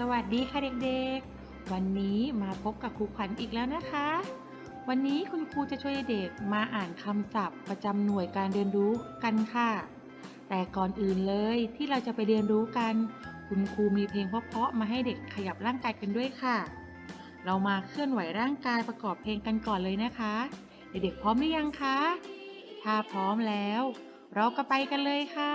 สวัสดีค่ะเด็กๆ วันนี้มาพบกับครูขวัญอีกแล้วนะคะ วันนี้คุณครูจะช่วยเด็กมาอ่านคำศัพท์ ประจำหน่วยการเรียนรู้กันค่ะ แต่ก่อนอื่นเลยที่เราจะไปเรียนรู้กัน คุณครูมีเพลงเพราะๆมาให้เด็กขยับร่างกายกันด้วยค่ะ เรามาเคลื่อนไหวร่างกายประกอบเพลงกันก่อนเลยนะคะ เด็กๆพร้อมหรือยังคะ ถ้าพร้อมแล้ว เราก็ไปกันเลยค่ะ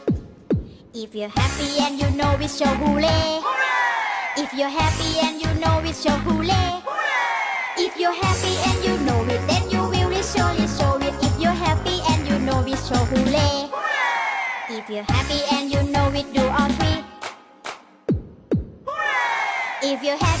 If you're happy and you know it, show hooray. If you're happy and you know it, show hooray. If you're happy and you know it, then you will surely show it. If you're happy and you know it, show hooray. If you're happy and you know it, do all three. If you're happy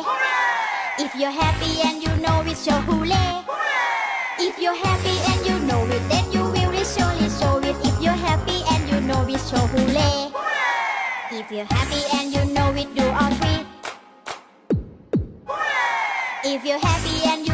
If you're happy and you know it, show hooray. If you're happy and you know it, then you will surely show it. If you're happy and you know it, show hooray. If you're happy and you know it, do all three. If you're happy and you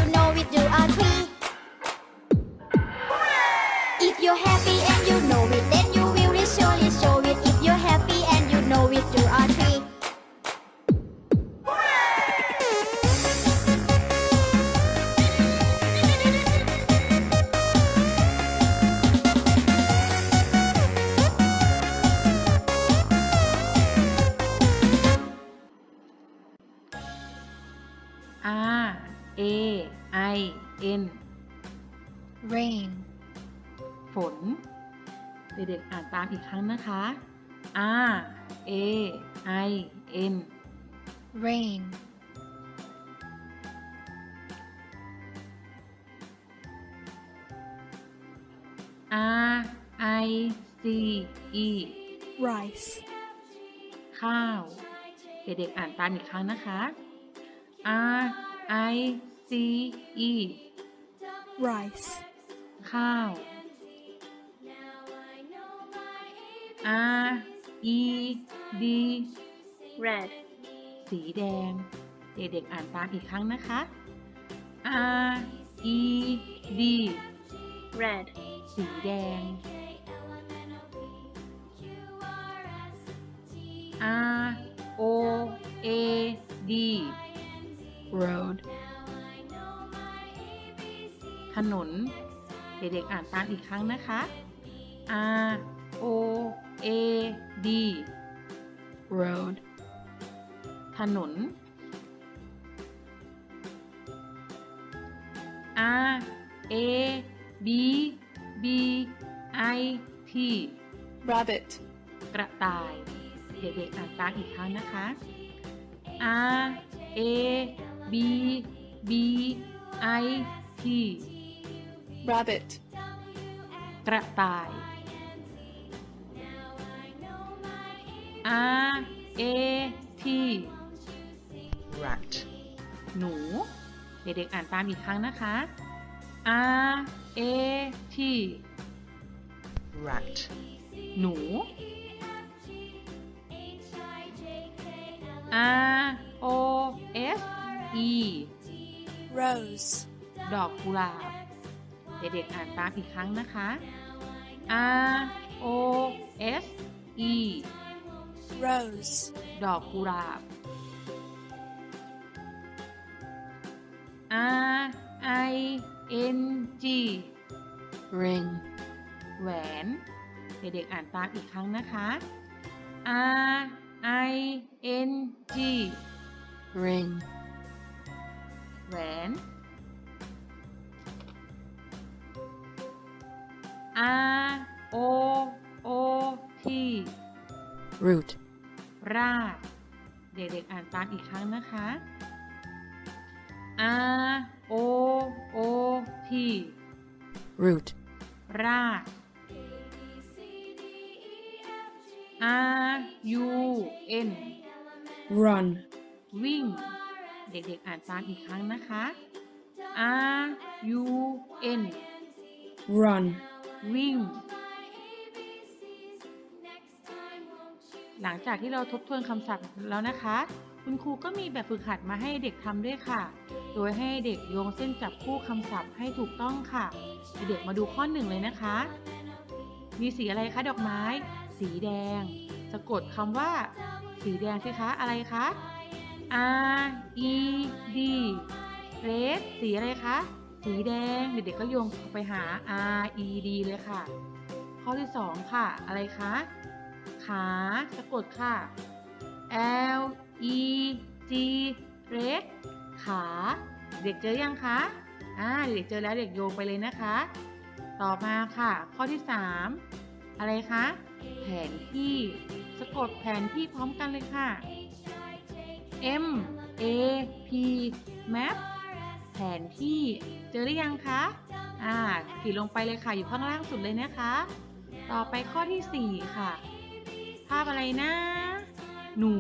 I N rain, ฝน เด็กๆอ่านตามอีกครั้งนะคะ R A I N rain, R I C E rice, ข้าว เด็กๆอ่านตามอีกครั้งนะคะ R I C E rice, ข้าว R E D red, สีแดง เด็กๆอ่านตามอีกครั้งนะคะ R E D red, สีแดง R O A D road, ถนน เด็กๆอ่านตามอีกครั้งนะคะ R O A D road, ถนน R A B B I T rabbit, กระต่าย เด็กๆอ่านตามอีกครั้งนะคะ R A B B I T Rabbit. กระต่าย R A T rat, หนู เด็กๆอ่านตามอีกครั้งนะคะ R A T rat, หนู R O S E Rose. ดอกกุหลาบ เด็กๆอ่านตามอีกครั้งนะคะ R O S E Rose. ดอกกุหลาบ R I N G Ring. แหวน เด็กๆอ่านตามอีกครั้งนะคะ R I N G Ring. แหวน R O O T Root. รากเด็กๆอ่านตามอีกครั้งนะคะ R O O T Root. ราก R U N Run. วิ่ง เด็กๆอ่านตามอีกครั้งนะคะ R U N Run. วิ่ง หลังจากที่เราทบทวนคำศัพท์แล้วนะคะ คุณครูก็มีแบบฝึกหัดมาให้เด็กทำด้วยค่ะ โดยให้เด็กโยงเส้นจับคู่คำศัพท์ให้ถูกต้องค่ะ เด็กมาดูข้อหนึ่งเลยนะคะ มีสีอะไรคะดอกไม้ สีแดง สะกดคำว่า สีแดงสิคะอะไรคะ R E D red สีอะไรคะ สีแดง เด็กๆก็โยงไปหา R E D เลยค่ะ ข้อที่ 2 ค่ะ อะไรคะ ขาสะกดค่ะ L E G leg ขา เด็กเจอยังคะอ่าเด็กเจอแล้วเด็กโยงไปเลยนะคะ ต่อมาค่ะ ข้อที่ 3 อะไรคะ แผนที่สะกดแผนที่พร้อมกันเลยค่ะ M A P map นที่เจอหรือยังคะ อ่าขีดลงไปเลยค่ะ อยู่ข้างล่างสุดเลยนะคะ ต่อไปข้อที่ 4 ค่ะ ภาพอะไรนะ หนู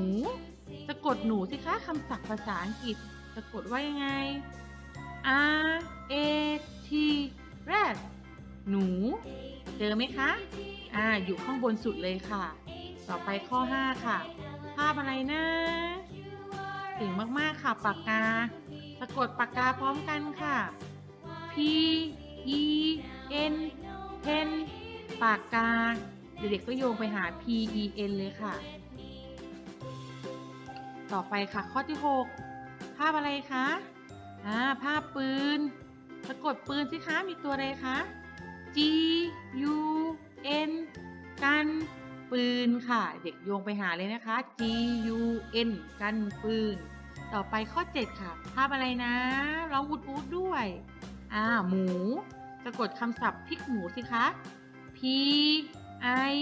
สะกดหนูสิคะคำศัพท์ภาษาอังกฤษ สะกดว่ายังไง R A T rat หนู เจอไหมคะ อ่า อยู่ข้างบนสุดเลยค่ะ ต่อไปข้อ 5 ค่ะ ภาพอะไรนะ เก่งมาก ๆ ค่ะ ปากกา สะกดปากกาพร้อมกันค่ะ P E N pen ปากกา เด็กๆก็โยงไปหา P E N เลยค่ะ ต่อไปค่ะข้อที่ 6 ภาพอะไรคะอ่าภาพปืน สะกดปืนสิคะ มีตัวอะไรคะ G U N กันปืนค่ะ เด็กโยงไปหาเลยนะคะ G U N กันปืน ต่อไปข้อ 7 ค่ะ ภาพอะไรนะร้องอูดอูดด้วย อ่า หมูสะกดคำศัพท์พริกหมูสิคะ P I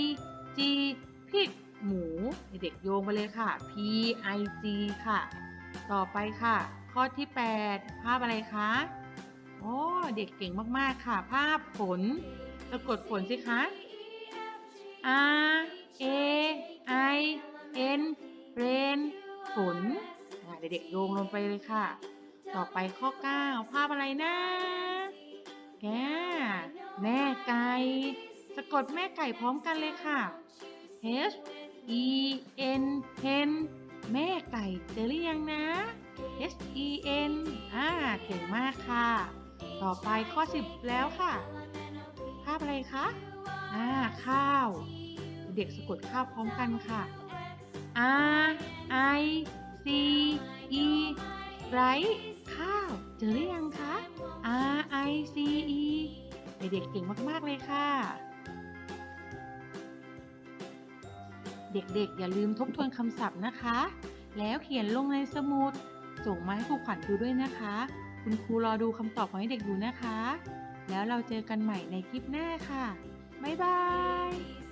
G พริกหมูเด็กๆโยงไปเลยค่ะ P I G ค่ะ ต่อไปค่ะ ข้อที่ 8 ภาพอะไรคะโอ้เด็กเก่งมากๆค่ะ ภาพฝนสะกดฝนสิคะ R A I N rain ฝน เด็กๆโยงลงไปเลยค่ะ ต่อไปข้อ 9 ภาพอะไรนะแกแม่ไก่ สะกดแม่ไก่พร้อมกันเลยค่ะ H E N hen แม่ไก่เจอหรือยังนะ H E N อ่าเก่งมากค่ะ ต่อไปข้อ 10 แล้วค่ะ ภาพอะไรคะอ่าข้าว เด็กสะกดข้าวพร้อมกันค่ะ R I C E ไรข้าว เจอหรือยังคะ R I C E เด็กๆเก่งมากๆเลยค่ะ เด็กๆ อย่าลืมทบทวนคำศัพท์นะคะ แล้วเขียนลงในสมุด ส่งมาให้ครูขวัญดูด้วยนะคะ คุณครูรอดูคำตอบของเด็กดูนะคะ แล้วเราเจอกันใหม่ในคลิปหน้าค่ะ บ๊ายบาย